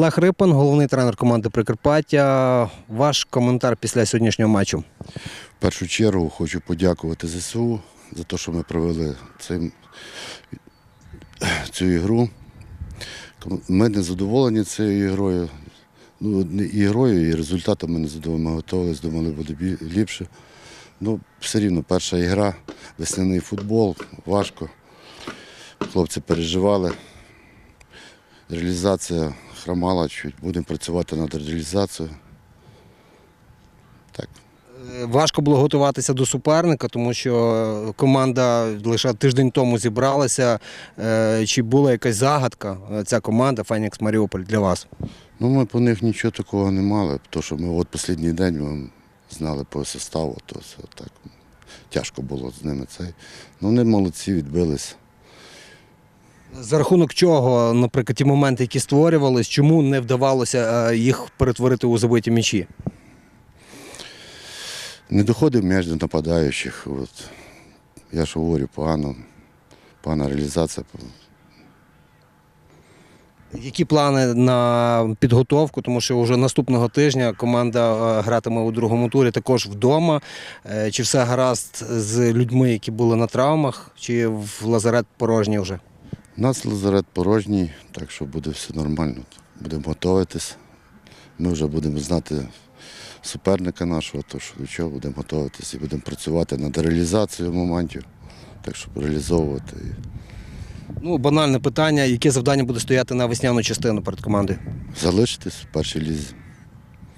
Олег Рипан, головний тренер команди Прикарпаття. Ваш коментар після сьогоднішнього матчу. В першу чергу хочу подякувати ЗСУ за те, що ми провели цим, цю ігру. Ми не задоволені цією ігрою. Ну, і ігрою, і результатом ми не задоволені. Ми готувалися, думали, буде ліпше. Ну, все рівно перша ігра, весняний футбол, важко. Хлопці переживали. Реалізація хромала чуть. Будемо працювати над реалізацією. Так. Е, Важко було готуватися до суперника, тому що команда лише тиждень тому зібралася. Е, Чи була якась загадка е, ця команда Фенікс Маріуполь для вас? Ну, ми по них нічого такого не мали, тому що ми от останній день ми знали по составу, то все так тяжко було з ними цей. Ну, вони молодці, відбилися. За рахунок чого, наприклад, ті моменти, які створювались, чому не вдавалося е, їх перетворити у забиті м'ячі? Не доходив м'яч до нападаючих. От. Я ж говорю, погано, погана реалізація. Які плани на підготовку? Тому що вже наступного тижня команда е, гратиме у другому турі також вдома. Е, Чи все гаразд з людьми, які були на травмах, чи в лазарет порожній вже? У нас лазарет порожній, так що буде все нормально. Будемо готуватись. Ми вже будемо знати суперника нашого, то що до чого будемо готуватись і будемо працювати над реалізацією моментів, так щоб реалізовувати. Ну, банальне питання, яке завдання буде стояти на весняну частину перед командою? Залишитись в першій лізі.